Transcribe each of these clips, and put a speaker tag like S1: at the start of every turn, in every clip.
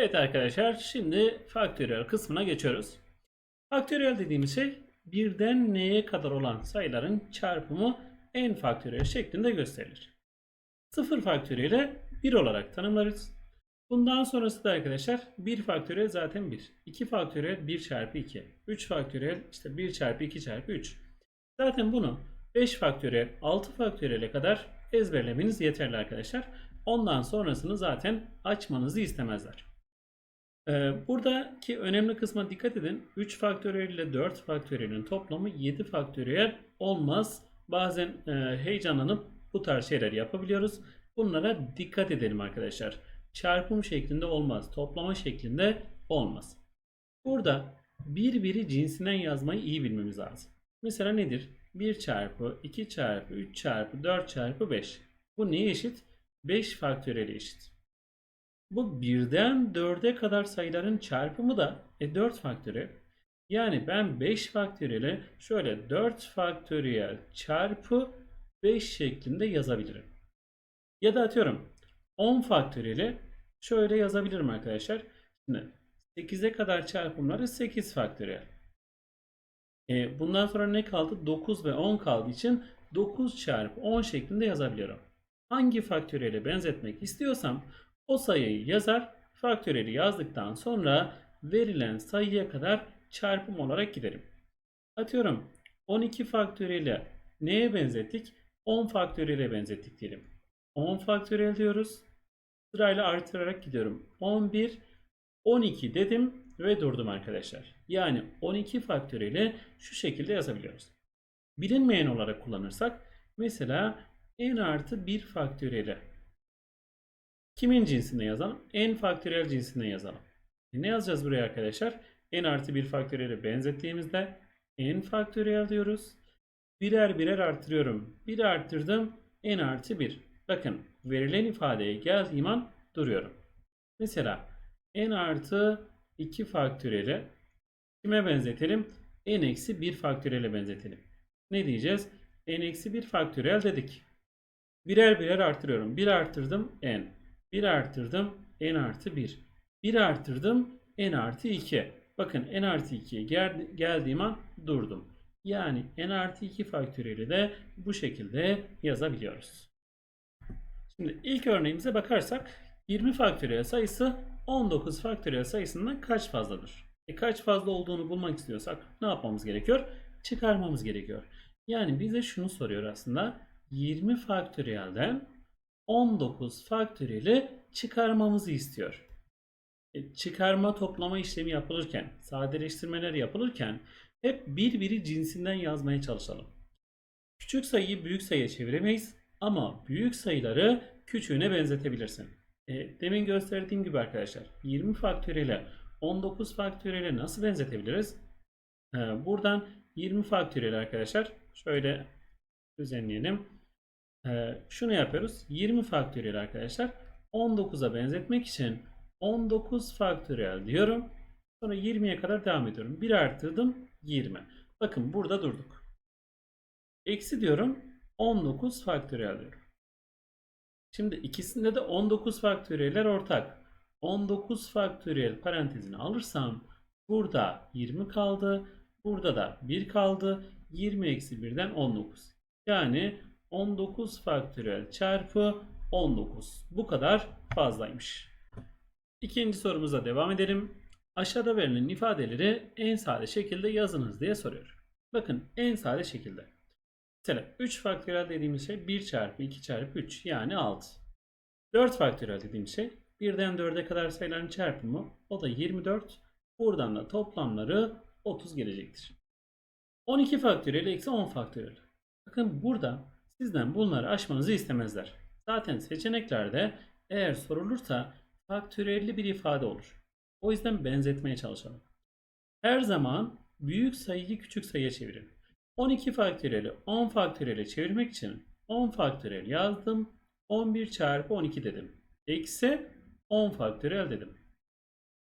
S1: Evet arkadaşlar şimdi faktöriyel kısmına geçiyoruz. Faktöriyel dediğimiz şey birden neye kadar olan sayıların çarpımı n faktöriyel şeklinde gösterilir. 0 faktöriyeli 1 olarak tanımlarız. Bundan sonrası da arkadaşlar 1 faktöriyel zaten 1. 2 faktöriyel 1 çarpı 2. 3 faktöriyel işte 1 çarpı 2 çarpı 3. Zaten bunu 5 faktöriyel 6 faktöriyele kadar ezberlemeniz yeterli arkadaşlar. Ondan sonrasını zaten açmanızı istemezler. Ee, buradaki önemli kısma dikkat edin. 3 faktöriyel ile 4 faktöriyelin toplamı 7 faktöriyel olmaz. Bazen e, heyecanlanıp bu tarz şeyler yapabiliyoruz. Bunlara dikkat edelim arkadaşlar. Çarpım şeklinde olmaz. Toplama şeklinde olmaz. Burada birbiri cinsinden yazmayı iyi bilmemiz lazım. Mesela nedir? 1 çarpı 2 çarpı 3 çarpı 4 çarpı 5. Bu neye eşit? 5 faktöriyeli eşit. Bu birden 4'e kadar sayıların çarpımı da e, 4 faktöriyel. Yani ben 5 faktöriyeli şöyle 4 faktöriyel çarpı 5 şeklinde yazabilirim. Ya da atıyorum 10 faktöriyeli şöyle yazabilirim arkadaşlar. Şimdi 8'e kadar çarpımları 8 faktöriyel. E, bundan sonra ne kaldı? 9 ve 10 kaldığı için 9 çarpı 10 şeklinde yazabiliyorum. Hangi faktöriyele benzetmek istiyorsam o sayıyı yazar. Faktöriyeli yazdıktan sonra verilen sayıya kadar çarpım olarak giderim. Atıyorum 12 faktöriyeli neye benzettik? 10 faktöriyele benzettik diyelim. 10 faktöriyel diyoruz. Sırayla artırarak gidiyorum. 11, 12 dedim ve durdum arkadaşlar. Yani 12 faktöriyeli şu şekilde yazabiliyoruz. Bilinmeyen olarak kullanırsak mesela n artı 1 faktöriyeli kimin cinsinde yazalım? n faktöriyel cinsinde yazalım. E ne yazacağız buraya arkadaşlar? n artı 1 faktöriyeli benzettiğimizde n faktöriyel diyoruz. Birer birer artırıyorum. 1 arttırdım n artı 1. Bakın verilen ifadeye geldiğim an duruyorum. Mesela n artı 2 faktöriyeli kime benzetelim? n eksi 1 faktöriyele benzetelim. Ne diyeceğiz? n eksi 1 faktöriyel dedik. Birer birer artırıyorum. 1 arttırdım n. 1 arttırdım n artı 1. 1 arttırdım n artı 2. Bakın n artı 2'ye gel geldiğim an durdum. Yani n artı 2 faktöriyeli de bu şekilde yazabiliyoruz. Şimdi ilk örneğimize bakarsak 20 faktöriyel sayısı 19 faktöriyel sayısından kaç fazladır? E kaç fazla olduğunu bulmak istiyorsak ne yapmamız gerekiyor? Çıkarmamız gerekiyor. Yani bize şunu soruyor aslında. 20 faktöriyelden 19 faktöriyeli çıkarmamızı istiyor. E, çıkarma toplama işlemi yapılırken, sadeleştirmeler yapılırken hep birbiri cinsinden yazmaya çalışalım. Küçük sayıyı büyük sayıya çeviremeyiz ama büyük sayıları küçüğüne benzetebilirsin. E, demin gösterdiğim gibi arkadaşlar 20 faktöriyeli 19 faktöriyeli nasıl benzetebiliriz? E, buradan 20 faktöriyeli arkadaşlar şöyle düzenleyelim. E, şunu yapıyoruz. 20 faktöriyel arkadaşlar 19'a benzetmek için 19 faktöriyel diyorum. Sonra 20'ye kadar devam ediyorum. 1 arttırdım 20. Bakın burada durduk. Eksi diyorum 19 faktöriyel diyorum. Şimdi ikisinde de 19 faktöriyeller ortak. 19 faktöriyel parantezini alırsam burada 20 kaldı. Burada da 1 kaldı. 20 eksi 1'den 19. Yani 19 faktöriyel çarpı 19. Bu kadar fazlaymış. İkinci sorumuza devam edelim. Aşağıda verilen ifadeleri en sade şekilde yazınız diye soruyor. Bakın en sade şekilde. Mesela 3 faktöriyel dediğimiz şey 1 çarpı 2 çarpı 3 yani 6. 4 faktöriyel dediğimiz şey 1'den 4'e kadar sayıların çarpımı o da 24. Buradan da toplamları 30 gelecektir. 12 faktöriyel eksi 10 faktöriyel. Bakın burada sizden bunları aşmanızı istemezler. Zaten seçeneklerde eğer sorulursa faktöriyelli bir ifade olur. O yüzden benzetmeye çalışalım. Her zaman büyük sayıyı küçük sayıya çevirin. 12 faktöriyeli 10 faktöriyele çevirmek için 10 faktöriyel yazdım. 11 çarpı 12 dedim. Eksi 10 faktöriyel dedim.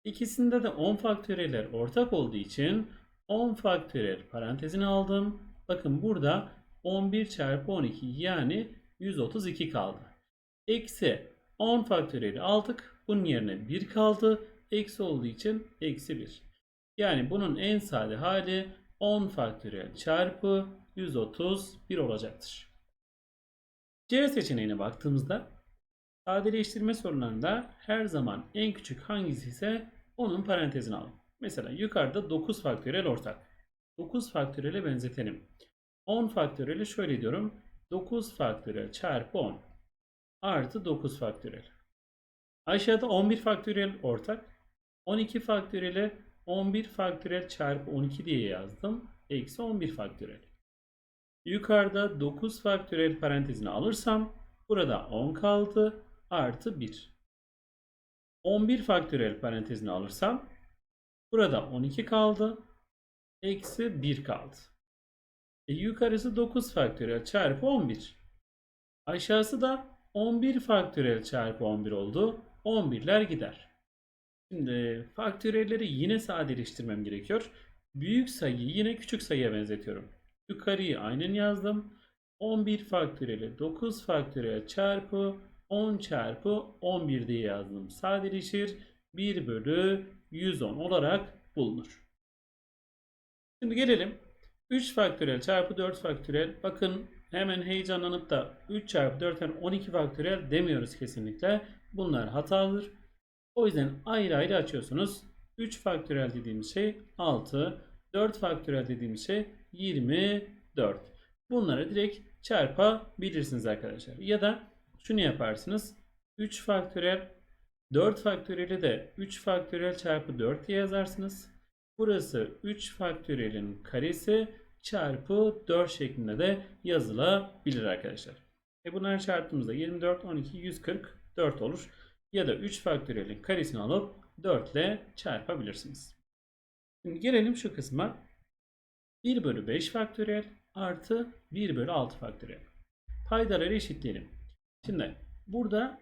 S1: İkisinde de 10 faktöriyeller ortak olduğu için 10 faktöriyel parantezine aldım. Bakın burada 11 çarpı 12 yani 132 kaldı. Eksi 10 faktöriyeli aldık. Bunun yerine 1 kaldı. eksi olduğu için eksi 1. Yani bunun en sade hali 10 faktöriyel çarpı 131 olacaktır. C seçeneğine baktığımızda sadeleştirme sorularında her zaman en küçük hangisi ise onun parantezine alın. Mesela yukarıda 9 faktöriyel ortak. 9 faktöriyele benzetelim. 10 faktöriyeli şöyle diyorum. 9 faktöriyel çarpı 10 artı 9 faktöriyel. Aşağıda 11 faktöriyel ortak. 12 faktöriyele 11 faktöriyel çarpı 12 diye yazdım. Eksi 11 faktöriyel. Yukarıda 9 faktöriyel parantezine alırsam burada 10 kaldı artı 1. 11 faktöriyel parantezine alırsam burada 12 kaldı eksi 1 kaldı. E, yukarısı 9 faktöriyel çarpı 11. Aşağısı da 11 faktöriyel çarpı 11 oldu. 11'ler gider. Şimdi faktöriyelleri yine sadeleştirmem gerekiyor. Büyük sayıyı yine küçük sayıya benzetiyorum. Yukarıyı aynen yazdım. 11 faktöriyeli 9 faktöriyel çarpı 10 çarpı 11 diye yazdım. Sadeleşir 1 bölü 110 olarak bulunur. Şimdi gelelim 3 faktöriyel çarpı 4 faktöriyel. Bakın hemen heyecanlanıp da 3 çarpı 4'ten 12 faktöriyel demiyoruz kesinlikle. Bunlar hatalıdır. O yüzden ayrı ayrı açıyorsunuz. 3 faktöriyel dediğimiz şey 6. 4 faktöriyel dediğimiz şey 24. Bunları direkt çarpabilirsiniz arkadaşlar. Ya da şunu yaparsınız. 3 faktöriyel 4 faktöriyeli de 3 faktöriyel çarpı 4 diye yazarsınız. Burası 3 faktöriyelin karesi çarpı 4 şeklinde de yazılabilir arkadaşlar. E bunları çarptığımızda 24, 12, 144 olur. Ya da 3 faktöriyelin karesini alıp 4 ile çarpabilirsiniz. Şimdi gelelim şu kısma. 1 bölü 5 faktöriyel artı 1 bölü 6 faktöriyel. Paydaları eşitleyelim. Şimdi burada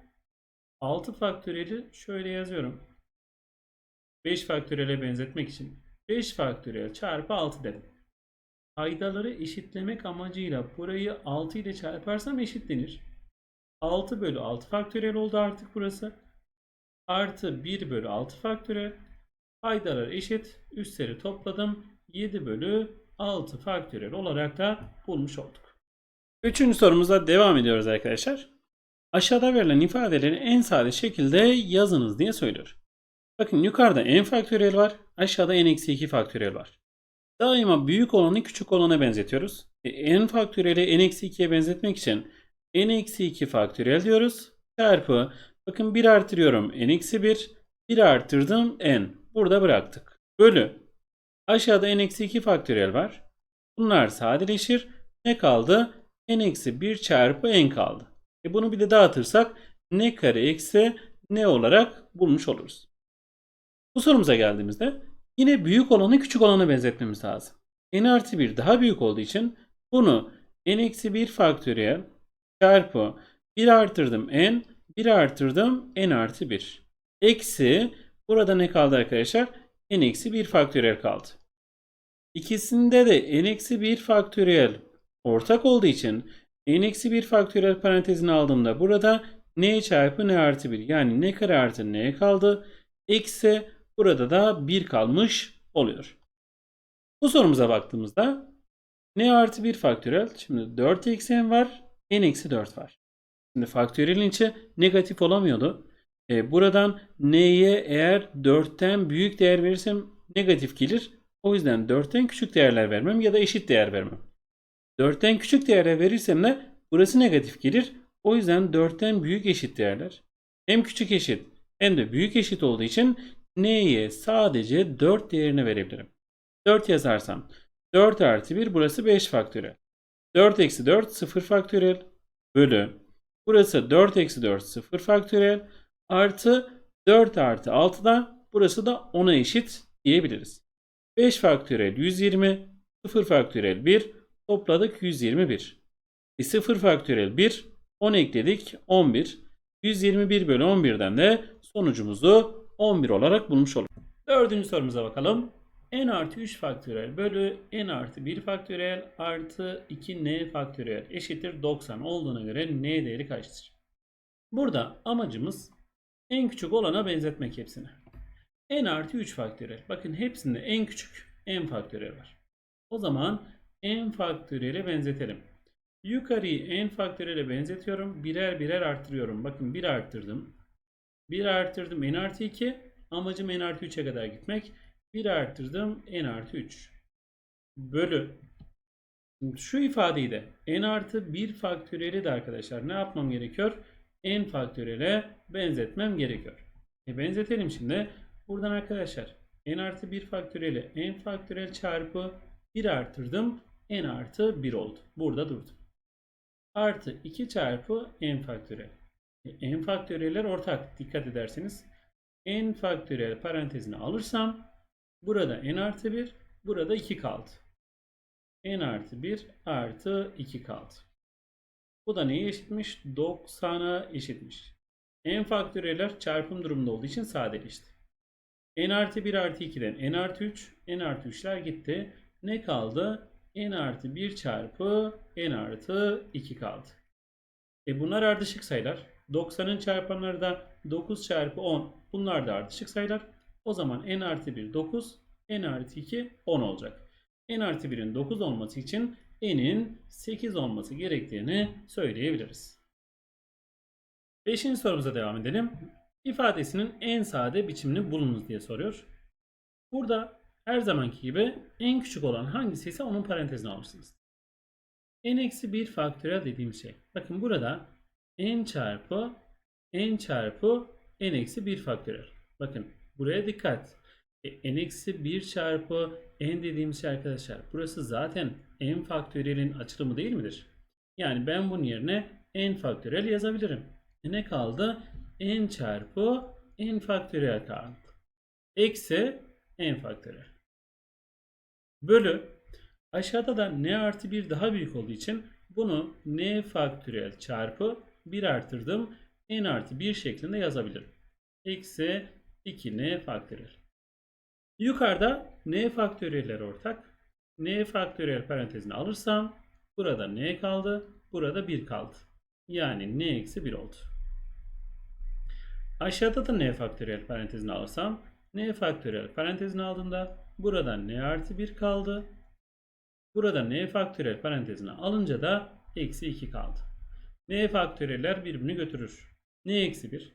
S1: 6 faktöriyeli şöyle yazıyorum. 5 faktöriyele benzetmek için 5 faktöriyel çarpı 6 dedim. Paydaları eşitlemek amacıyla burayı 6 ile çarparsam eşitlenir. 6 bölü 6 faktöriyel oldu artık burası. Artı 1 bölü 6 faktöriyel. Paydalar eşit. Üstleri topladım. 7 bölü 6 faktöriyel olarak da bulmuş olduk. Üçüncü sorumuza devam ediyoruz arkadaşlar. Aşağıda verilen ifadeleri en sade şekilde yazınız diye söylüyor. Bakın yukarıda n faktöriyel var. Aşağıda n-2 faktöriyel var. Daima büyük olanı küçük olana benzetiyoruz. E, n faktöriyeli n-2'ye benzetmek için n-2 faktöriyel diyoruz. Çarpı bakın 1 artırıyorum n-1 1 artırdım n. Burada bıraktık. Bölü. Aşağıda n-2 faktöriyel var. Bunlar sadeleşir. Ne kaldı? n-1 çarpı n kaldı. E bunu bir de dağıtırsak n kare eksi n olarak bulmuş oluruz. Bu sorumuza geldiğimizde yine büyük olanı küçük olanı benzetmemiz lazım. n artı 1 daha büyük olduğu için bunu n eksi 1 faktöriyel çarpı 1 artırdım n 1 artırdım n artı 1. Eksi burada ne kaldı arkadaşlar? n eksi 1 faktöriyel kaldı. İkisinde de n eksi 1 faktöriyel ortak olduğu için n eksi 1 faktöriyel parantezini aldığımda burada n çarpı n artı 1 yani n kare artı n kaldı. Eksi burada da 1 kalmış oluyor. Bu sorumuza baktığımızda n artı 1 faktöriyel şimdi 4 eksi n var n eksi 4 var. Şimdi faktöriyelin içi negatif olamıyordu. E, buradan n'ye eğer 4'ten büyük değer verirsem negatif gelir. O yüzden 4'ten küçük değerler vermem ya da eşit değer vermem. 4'ten küçük değerler verirsem de burası negatif gelir. O yüzden 4'ten büyük eşit değerler. Hem küçük eşit hem de büyük eşit olduğu için n'ye sadece 4 değerini verebilirim. 4 yazarsam 4 artı 1 burası 5 faktöriyel. 4 eksi 4 0 faktöriyel bölü. Burası 4 eksi 4 0 faktöriyel artı 4 artı 6 da burası da 10'a eşit diyebiliriz. 5 faktöriyel 120 0 faktöriyel 1 topladık 121. E 0 faktöriyel 1 10 ekledik 11. 121 bölü 11'den de sonucumuzu 11 olarak bulmuş olduk. Dördüncü sorumuza bakalım. n artı 3 faktöriyel bölü n artı 1 faktöriyel artı 2n faktöriyel eşittir 90 olduğuna göre n değeri kaçtır? Burada amacımız en küçük olana benzetmek hepsini. n artı 3 faktöriyel. Bakın hepsinde en küçük n faktöriyel var. O zaman n faktöriyele benzetelim. Yukarıyı n faktöriyele benzetiyorum. Birer birer arttırıyorum. Bakın 1 arttırdım. 1 arttırdım n artı 2. Amacım n artı 3'e kadar gitmek. 1 arttırdım n artı 3. Bölü. Şu ifadeyi de n artı 1 faktöriyeli de arkadaşlar ne yapmam gerekiyor? n faktöriyele benzetmem gerekiyor. E benzetelim şimdi. Buradan arkadaşlar n artı 1 faktöriyeli n faktöriyel çarpı 1 arttırdım. n artı 1 oldu. Burada durdum. Artı 2 çarpı n faktöriyel. N faktöriyeller ortak. Dikkat ederseniz. n faktöriyel parantezine alırsam burada n artı 1 burada 2 kaldı. n artı 1 artı 2 kaldı. Bu da neye eşitmiş? 90'a eşitmiş. n faktöriyeller çarpım durumunda olduğu için sadeleşti. n artı 1 artı 2'den n artı 3, n artı 3'ler gitti. Ne kaldı? n artı 1 çarpı n artı 2 kaldı. E bunlar ardışık sayılar. 90'ın çarpanları da 9 çarpı 10. Bunlar da ardışık sayılar. O zaman n artı 1 9, n artı 2 10 olacak. n artı 1'in 9 olması için n'in 8 olması gerektiğini söyleyebiliriz. Beşinci sorumuza devam edelim. İfadesinin en sade biçimini bulunuz diye soruyor. Burada her zamanki gibi en küçük olan hangisi ise onun parantezine alırsınız. n-1 faktöriyel dediğim şey. Bakın burada n çarpı n çarpı n-1 faktöriyel. Bakın buraya dikkat. E, n-1 çarpı n dediğim şey arkadaşlar. Burası zaten n faktöriyelin açılımı değil midir? Yani ben bunun yerine n faktöriyel yazabilirim. E ne kaldı? n çarpı n faktöriyel kaldı. Eksi n faktöriyel. Bölü aşağıda da n artı 1 daha büyük olduğu için bunu n faktöriyel çarpı 1 artırdım. n artı 1 şeklinde yazabilirim. Eksi 2n faktöriyel. Yukarıda n faktöriyeller ortak. n faktöriyel parantezine alırsam burada n kaldı. Burada 1 kaldı. Yani n eksi 1 oldu. Aşağıda da n faktöriyel parantezine alırsam n faktöriyel parantezine aldığımda burada n artı 1 kaldı. Burada n faktöriyel parantezine alınca da eksi 2 kaldı. N faktöriyeller birbirini götürür. n eksi 1.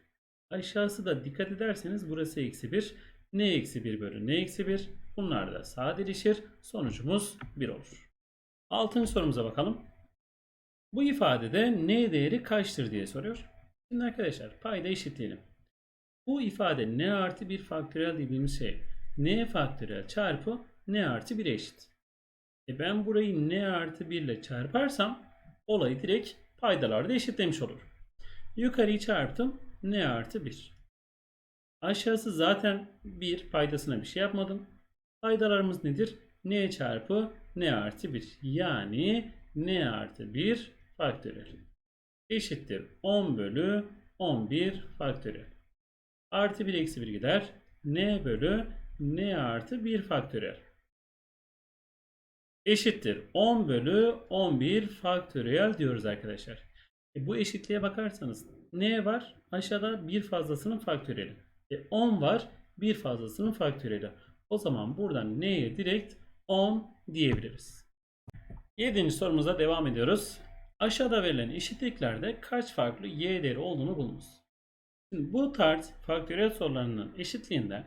S1: Aşağısı da dikkat ederseniz burası eksi 1. n eksi 1 bölü n eksi 1. Bunlar da sadeleşir. Sonucumuz 1 olur. Altıncı sorumuza bakalım. Bu ifadede n değeri kaçtır diye soruyor. Şimdi arkadaşlar payda eşitleyelim. Bu ifade n artı 1 faktöriyel dediğimiz şey n faktöriyel çarpı n artı 1'e eşit. E ben burayı n artı 1 ile çarparsam olayı direkt paydalarda eşitlemiş olur. Yukarıyı çarptım n artı 1. Aşağısı zaten 1 paydasına bir şey yapmadım. Paydalarımız nedir? n çarpı n artı 1. Yani n artı 1 faktöriyel. Eşittir 10 bölü 11 faktöriyel. Artı 1 eksi 1 gider. n bölü n artı 1 faktöriyel. Eşittir 10 bölü 11 faktöriyel diyoruz arkadaşlar. E bu eşitliğe bakarsanız n var aşağıda bir fazlasının faktöriyeli. E 10 var bir fazlasının faktöriyeli. O zaman buradan n'ye direkt 10 diyebiliriz. 7. sorumuza devam ediyoruz. Aşağıda verilen eşitliklerde kaç farklı y değeri olduğunu bulunuz. Şimdi bu tarz faktöriyel sorularının eşitliğinde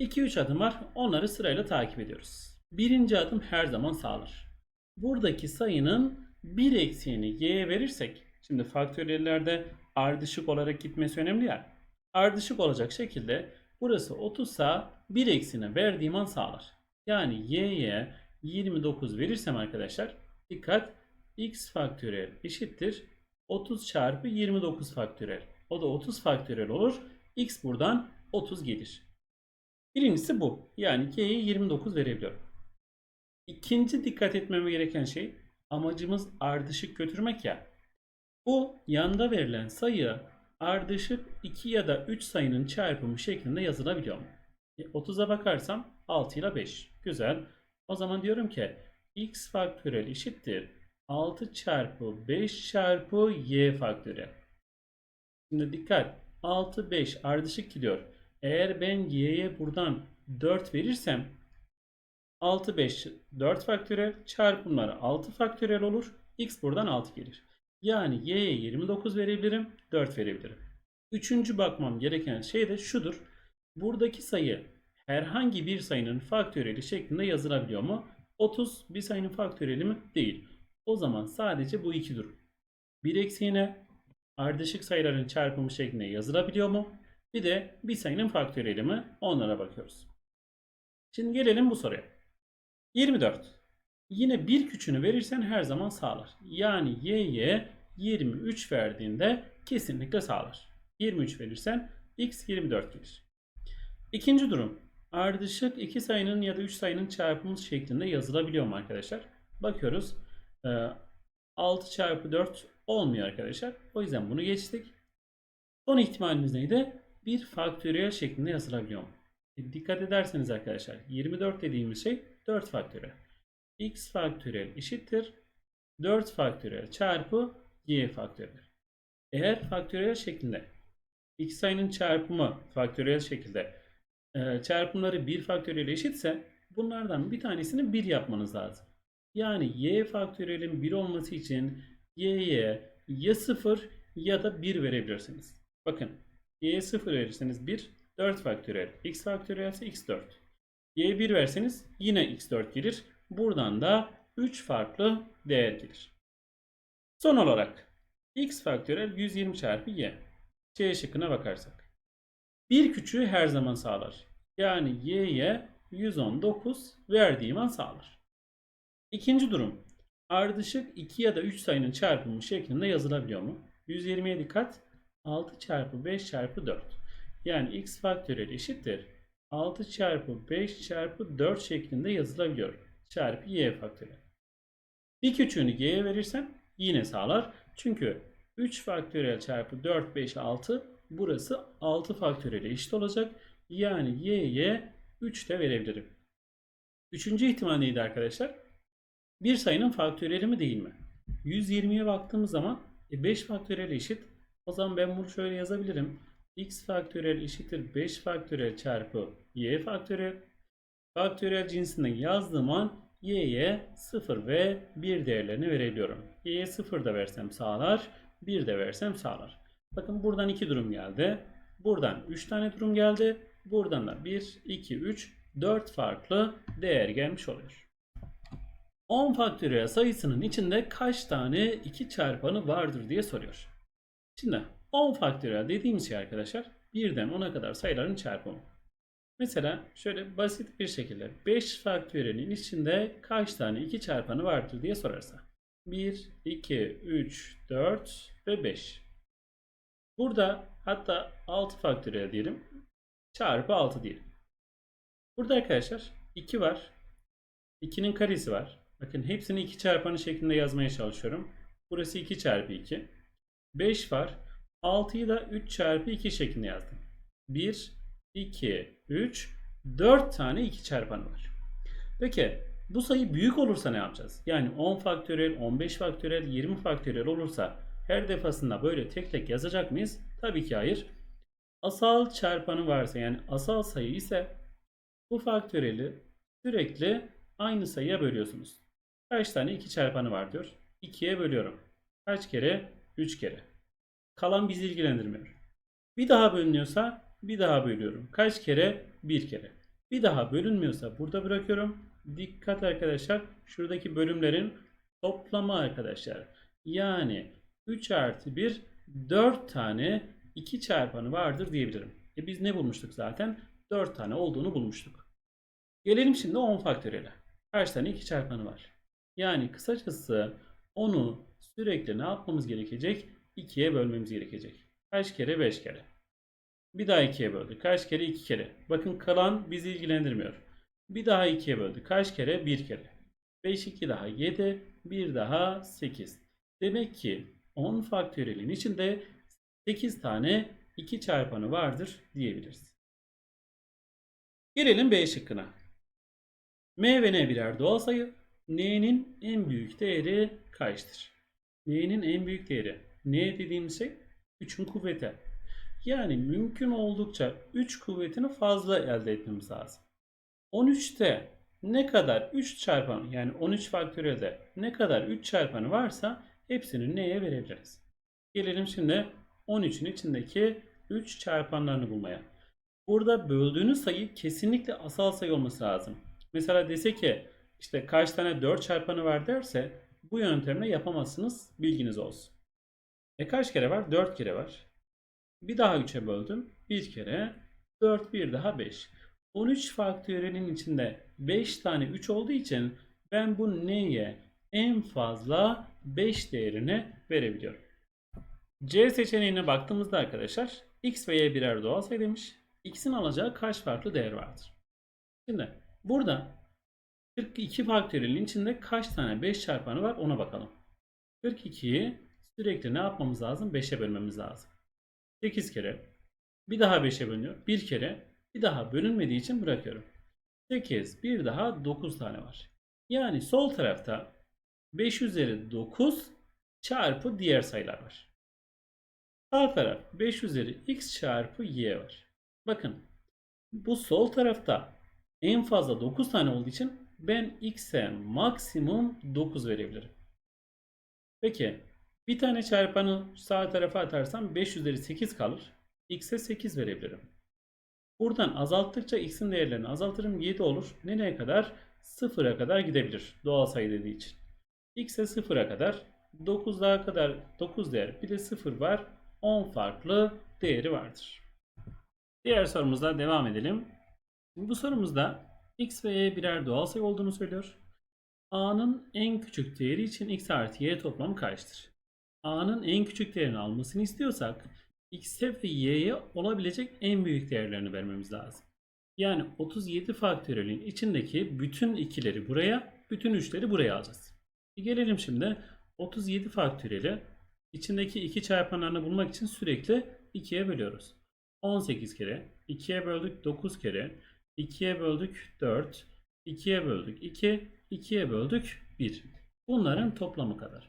S1: 2-3 adım var. Onları sırayla takip ediyoruz. Birinci adım her zaman sağlar. Buradaki sayının bir eksiğini y'ye verirsek, şimdi faktöriyellerde ardışık olarak gitmesi önemli ya. Ardışık olacak şekilde burası 30 sa bir eksiğine verdiğim an sağlar. Yani y'ye 29 verirsem arkadaşlar dikkat x faktöriyel eşittir 30 çarpı 29 faktöriyel. O da 30 faktöriyel olur. x buradan 30 gelir. Birincisi bu. Yani y'ye 29 verebiliyorum. İkinci dikkat etmeme gereken şey amacımız ardışık götürmek ya. Bu yanda verilen sayı ardışık 2 ya da 3 sayının çarpımı şeklinde yazılabiliyor mu? E, 30'a bakarsam 6 ile 5. Güzel. O zaman diyorum ki x faktöriyel eşittir 6 çarpı 5 çarpı y faktöriyel. Şimdi dikkat. 6 5 ardışık gidiyor. Eğer ben y'ye buradan 4 verirsem 6 5 4 faktöriyel çarpımları 6 faktöriyel olur. X buradan 6 gelir. Yani y'ye 29 verebilirim, 4 verebilirim. Üçüncü bakmam gereken şey de şudur. Buradaki sayı herhangi bir sayının faktöriyeli şeklinde yazılabiliyor mu? 30 bir sayının faktöriyeli mi? Değil. O zaman sadece bu iki durum. Bir eksiğine ardışık sayıların çarpımı şeklinde yazılabiliyor mu? Bir de bir sayının faktöriyeli mi? Onlara bakıyoruz. Şimdi gelelim bu soruya. 24. Yine bir küçüğünü verirsen her zaman sağlar. Yani y'ye 23 verdiğinde kesinlikle sağlar. 23 verirsen x 24 gelir. İkinci durum. Ardışık iki sayının ya da 3 sayının çarpımı şeklinde yazılabiliyor mu arkadaşlar? Bakıyoruz. Ee, 6 çarpı 4 olmuyor arkadaşlar. O yüzden bunu geçtik. Son ihtimalimiz neydi? Bir faktöriyel şeklinde yazılabiliyor mu? E, dikkat ederseniz arkadaşlar 24 dediğimiz şey 4 faktöriyel. x faktöriyel eşittir 4 faktöriyel çarpı y faktöriyel. Eğer faktöriyel şeklinde x sayının çarpımı faktöriyel şekilde e, çarpımları 1 faktöriyel eşitse bunlardan bir tanesini 1 yapmanız lazım. Yani y faktöriyelin 1 olması için y'ye ya 0 ya da 1 verebilirsiniz. Bakın y'ye 0 verirseniz 1 4 faktöriyel. x faktöriyel ise x4. Y'ye 1 verseniz yine x4 gelir. Buradan da 3 farklı değer gelir. Son olarak x faktöriyel 120 çarpı y. C şıkkına bakarsak. Bir küçüğü her zaman sağlar. Yani y'ye 119 verdiğim an sağlar. İkinci durum. Ardışık 2 ya da 3 sayının çarpımı şeklinde yazılabiliyor mu? 120'ye dikkat. 6 çarpı 5 çarpı 4. Yani x faktöriyel eşittir. 6 çarpı 5 çarpı 4 şeklinde yazılabiliyor. Çarpı y faktöriyel. Bir küçüğünü y'ye verirsem yine sağlar. Çünkü 3 faktöriyel çarpı 4, 5, 6 burası 6 faktöriyel eşit olacak. Yani y'ye 3 de verebilirim. Üçüncü ihtimal neydi arkadaşlar? Bir sayının faktöriyeli mi değil mi? 120'ye baktığımız zaman e 5 faktöriyel eşit. O zaman ben bunu şöyle yazabilirim. X faktöriyel eşittir 5 faktöriyel çarpı y faktöriyel. Faktöriyel cinsinden yazdığım an y'ye 0 ve 1 değerlerini verebiliyorum. y'ye 0 da versem sağlar, 1 de versem sağlar. Bakın buradan 2 durum geldi. Buradan 3 tane durum geldi. Buradan da 1, 2, 3, 4 farklı değer gelmiş oluyor. 10 faktöriyel sayısının içinde kaç tane 2 çarpanı vardır diye soruyor. Şimdi 10 faktöriyel dediğimiz şey arkadaşlar 1'den 10'a kadar sayıların çarpımı. Mesela şöyle basit bir şekilde 5 faktöriyelin içinde kaç tane 2 çarpanı vardır diye sorarsa. 1, 2, 3, 4 ve 5. Burada hatta 6 faktöriyel diyelim. Çarpı 6 diyelim. Burada arkadaşlar 2 var. 2'nin karesi var. Bakın hepsini 2 çarpanı şeklinde yazmaya çalışıyorum. Burası 2 çarpı 2. 5 var. 6'yı da 3 çarpı 2 şeklinde yazdım. 1, 2, 3, 4 tane 2 çarpanı var. Peki bu sayı büyük olursa ne yapacağız? Yani 10 faktöriyel, 15 faktöriyel, 20 faktöriyel olursa her defasında böyle tek tek yazacak mıyız? Tabii ki hayır. Asal çarpanı varsa yani asal sayı ise bu faktöriyeli sürekli aynı sayıya bölüyorsunuz. Kaç tane 2 çarpanı var diyor. 2'ye bölüyorum. Kaç kere? 3 kere. Kalan bizi ilgilendirmiyor. Bir daha bölünüyorsa bir daha bölüyorum. Kaç kere? Bir kere. Bir daha bölünmüyorsa burada bırakıyorum. Dikkat arkadaşlar. Şuradaki bölümlerin toplamı arkadaşlar. Yani 3 artı 1 4 tane 2 çarpanı vardır diyebilirim. E biz ne bulmuştuk zaten? 4 tane olduğunu bulmuştuk. Gelelim şimdi 10 faktöriyele. Kaç tane 2 çarpanı var? Yani kısacası onu sürekli ne yapmamız gerekecek? 2'ye bölmemiz gerekecek. Kaç kere? 5 kere. Bir daha 2'ye böldük. Kaç kere? 2 kere. Bakın kalan bizi ilgilendirmiyor. Bir daha 2'ye böldük. Kaç kere? 1 kere. 5 2 daha 7. 1 daha 8. Demek ki 10 faktöriyelin içinde 8 tane 2 çarpanı vardır diyebiliriz. Gelelim B şıkkına. M ve N birer doğal sayı. N'nin en büyük değeri kaçtır? N'nin en büyük değeri. N dediğimiz şey 3'ün kuvveti. Yani mümkün oldukça 3 kuvvetini fazla elde etmemiz lazım. 13'te ne kadar 3 çarpan yani 13 faktöriyelde ne kadar 3 çarpanı varsa hepsini neye verebiliriz. Gelelim şimdi 13'ün içindeki 3 çarpanlarını bulmaya. Burada böldüğünüz sayı kesinlikle asal sayı olması lazım. Mesela dese ki işte kaç tane 4 çarpanı var derse bu yöntemle yapamazsınız bilginiz olsun. E kaç kere var? 4 kere var. Bir daha 3'e böldüm. 1 kere. 4 bir daha 5. 13 faktöriyelin içinde 5 tane 3 olduğu için ben bu neye en fazla 5 değerini verebiliyorum. C seçeneğine baktığımızda arkadaşlar x ve y birer doğal sayı demiş. x'in alacağı kaç farklı değer vardır? Şimdi burada 42 faktöriyelin içinde kaç tane 5 çarpanı var ona bakalım. 42'yi sürekli ne yapmamız lazım? 5'e bölmemiz lazım. 8 kere. Bir daha 5'e bölünüyor. Bir kere. Bir daha bölünmediği için bırakıyorum. 8. Bir daha 9 tane var. Yani sol tarafta 5 üzeri 9 çarpı diğer sayılar var. Sağ taraf 5 üzeri x çarpı y var. Bakın bu sol tarafta en fazla 9 tane olduğu için ben x'e maksimum 9 verebilirim. Peki bir tane çarpanı sağ tarafa atarsam 5 üzeri 8 kalır. x'e 8 verebilirim. Buradan azalttıkça x'in değerlerini azaltırım. 7 olur. Nereye kadar? 0'a kadar gidebilir. Doğal sayı dediği için. x'e 0'a kadar. 9 daha kadar 9 değer. Bir de 0 var. 10 farklı değeri vardır. Diğer sorumuzla devam edelim. Bu sorumuzda x ve y birer doğal sayı olduğunu söylüyor. a'nın en küçük değeri için x artı y toplamı kaçtır? A'nın en küçük değerini almasını istiyorsak x'e ve y'ye olabilecek en büyük değerlerini vermemiz lazım. Yani 37 faktöriyelin içindeki bütün ikileri buraya, bütün üçleri buraya alacağız. E gelelim şimdi 37 faktöriyeli içindeki iki çarpanlarını bulmak için sürekli 2'ye bölüyoruz. 18 kere, 2'ye böldük 9 kere, 2'ye böldük 4, 2'ye böldük 2, 2'ye böldük 1. Bunların toplamı kadar.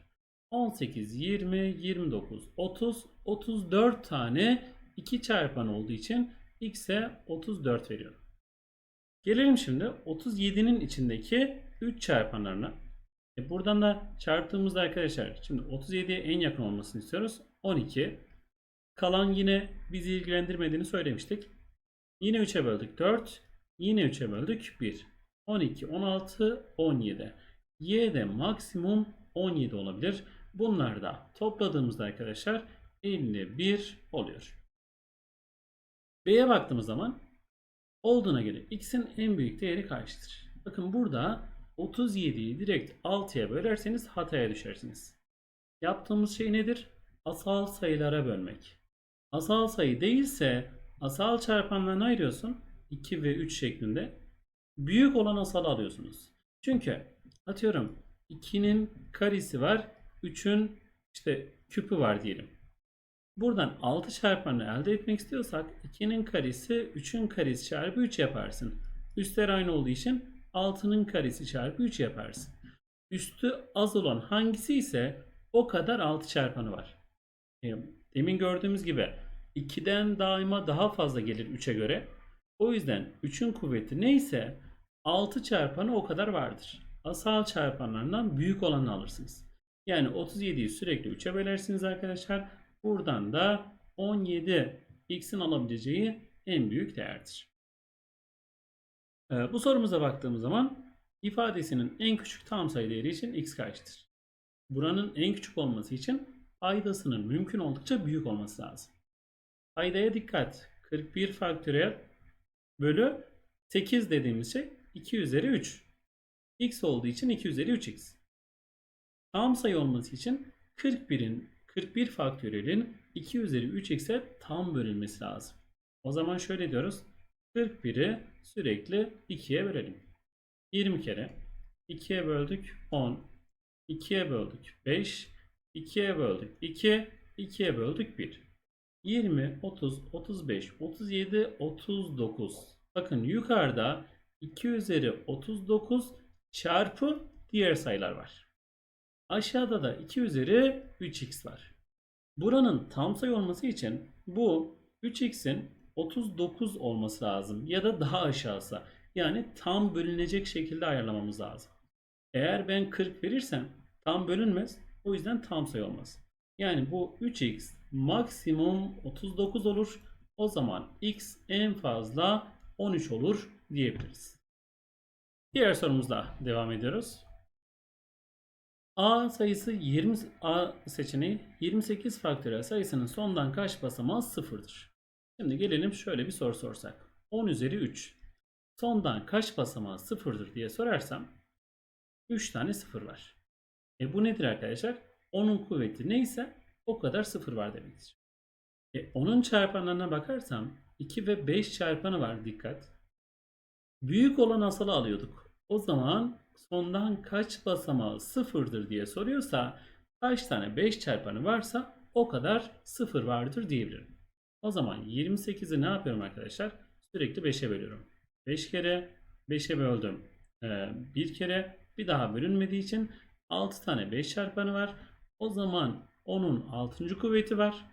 S1: 18, 20, 29, 30, 34 tane 2 çarpan olduğu için x'e 34 veriyorum. Gelelim şimdi 37'nin içindeki 3 çarpanlarına. E buradan da çarptığımızda arkadaşlar şimdi 37'ye en yakın olmasını istiyoruz. 12. Kalan yine bizi ilgilendirmediğini söylemiştik. Yine 3'e böldük 4. Yine 3'e böldük 1. 12, 16, 17. Y de maksimum 17 olabilir. Bunlar da topladığımızda arkadaşlar 51 oluyor. B'ye baktığımız zaman olduğuna göre x'in en büyük değeri kaçtır? Bakın burada 37'yi direkt 6'ya bölerseniz hataya düşersiniz. Yaptığımız şey nedir? Asal sayılara bölmek. Asal sayı değilse asal çarpanlarını ayırıyorsun. 2 ve 3 şeklinde. Büyük olan asal alıyorsunuz. Çünkü atıyorum 2'nin karesi var. 3'ün işte küpü var diyelim. Buradan 6 çarpanı elde etmek istiyorsak 2'nin karesi 3'ün karesi çarpı 3 yaparsın. Üstler aynı olduğu için 6'nın karesi çarpı 3 yaparsın. Üstü az olan hangisi ise o kadar 6 çarpanı var. E, Demin gördüğümüz gibi 2'den daima daha fazla gelir 3'e göre. O yüzden 3'ün kuvveti neyse 6 çarpanı o kadar vardır. Asal çarpanlarından büyük olanı alırsınız. Yani 37'yi sürekli 3'e bölersiniz arkadaşlar. Buradan da 17 x'in alabileceği en büyük değerdir. Ee, bu sorumuza baktığımız zaman ifadesinin en küçük tam sayı değeri için x kaçtır? Buranın en küçük olması için paydasının mümkün oldukça büyük olması lazım. Paydaya dikkat. 41 faktöriyel bölü 8 dediğimiz şey 2 üzeri 3. x olduğu için 2 üzeri 3x. Tam sayı olması için 41'in 41 faktöriyelin 2 üzeri 3x'e tam bölünmesi lazım. O zaman şöyle diyoruz. 41'i sürekli 2'ye bölelim. 20 kere 2'ye böldük 10, 2'ye böldük 5, 2'ye böldük 2, 2'ye böldük 1. 20, 30, 35, 37, 39. Bakın yukarıda 2 üzeri 39 çarpı diğer sayılar var. Aşağıda da 2 üzeri 3x var. Buranın tam sayı olması için bu 3x'in 39 olması lazım ya da daha aşağısı. Yani tam bölünecek şekilde ayarlamamız lazım. Eğer ben 40 verirsem tam bölünmez. O yüzden tam sayı olmaz. Yani bu 3x maksimum 39 olur. O zaman x en fazla 13 olur diyebiliriz. Diğer sorumuzla devam ediyoruz. A sayısı 20 A seçeneği 28 faktöriyel sayısının sondan kaç basamağı sıfırdır? Şimdi gelelim şöyle bir soru sorsak. 10 üzeri 3 sondan kaç basamağı sıfırdır diye sorarsam 3 tane sıfır var. E bu nedir arkadaşlar? 10'un kuvveti neyse o kadar sıfır var demektir. E 10'un çarpanlarına bakarsam 2 ve 5 çarpanı var dikkat. Büyük olan asalı alıyorduk. O zaman sondan kaç basamağı sıfırdır diye soruyorsa kaç tane 5 çarpanı varsa o kadar sıfır vardır diyebilirim. O zaman 28'i ne yapıyorum arkadaşlar? Sürekli 5'e bölüyorum. 5 kere 5'e böldüm. Ee, bir kere bir daha bölünmediği için 6 tane 5 çarpanı var. O zaman onun 6. kuvveti var.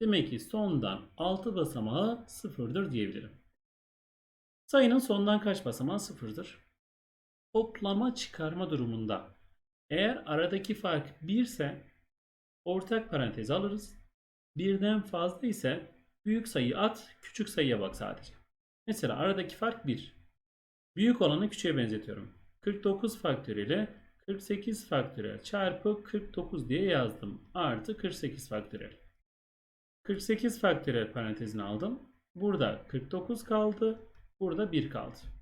S1: Demek ki sondan 6 basamağı sıfırdır diyebilirim. Sayının sondan kaç basamağı sıfırdır? Toplama çıkarma durumunda eğer aradaki fark 1 ise ortak parantez alırız. Birden fazla ise büyük sayı at, küçük sayıya bak sadece. Mesela aradaki fark 1. Büyük olanı küçüğe benzetiyorum. 49 faktöriyel 48 faktöriyel çarpı 49 diye yazdım. Artı 48 faktöriyel. 48 faktöriyel parantezini aldım. Burada 49 kaldı. Burada 1 kaldı.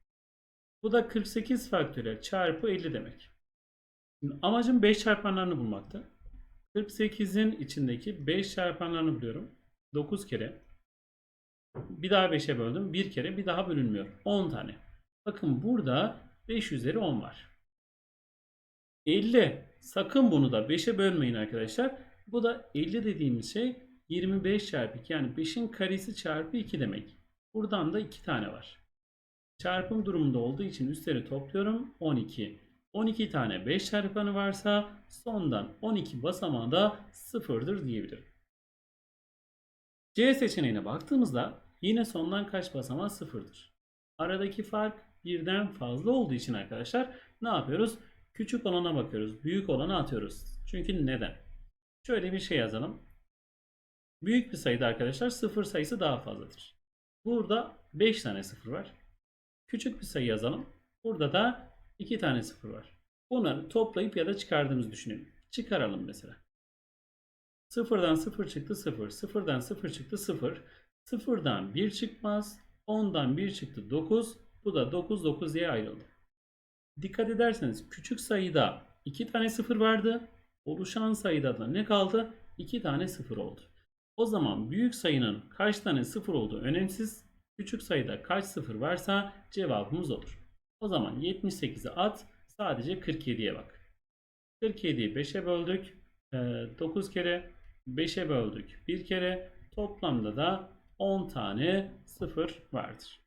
S1: Bu da 48 faktöriyel çarpı 50 demek. Şimdi amacım 5 çarpanlarını bulmakta. 48'in içindeki 5 çarpanlarını buluyorum. 9 kere. Bir daha 5'e böldüm. Bir kere bir daha bölünmüyor. 10 tane. Bakın burada 5 üzeri 10 var. 50. Sakın bunu da 5'e bölmeyin arkadaşlar. Bu da 50 dediğimiz şey 25 çarpı 2 yani 5'in karesi çarpı 2 demek. Buradan da 2 tane var. Çarpım durumunda olduğu için üstleri topluyorum 12. 12 tane 5 çarpanı varsa sondan 12 basamağı da sıfırdır diyebilirim. C seçeneğine baktığımızda yine sondan kaç basamağı sıfırdır. Aradaki fark birden fazla olduğu için arkadaşlar ne yapıyoruz? Küçük olana bakıyoruz. Büyük olanı atıyoruz. Çünkü neden? Şöyle bir şey yazalım. Büyük bir sayıda arkadaşlar sıfır sayısı daha fazladır. Burada 5 tane sıfır var. Küçük bir sayı yazalım. Burada da 2 tane sıfır var. Bunları toplayıp ya da çıkardığımızı düşünelim. Çıkaralım mesela. Sıfırdan sıfır çıktı sıfır. Sıfırdan sıfır çıktı sıfır. Sıfırdan 1 çıkmaz. 10'dan 1 çıktı 9. Bu da 9 9 diye ayrıldı. Dikkat ederseniz küçük sayıda 2 tane sıfır vardı. Oluşan sayıda da ne kaldı? 2 tane sıfır oldu. O zaman büyük sayının kaç tane sıfır olduğu önemsiz. Küçük sayıda kaç sıfır varsa cevabımız olur. O zaman 78'i at sadece 47'ye bak. 47'yi 5'e böldük. 9 kere 5'e böldük. 1 kere toplamda da 10 tane sıfır vardır.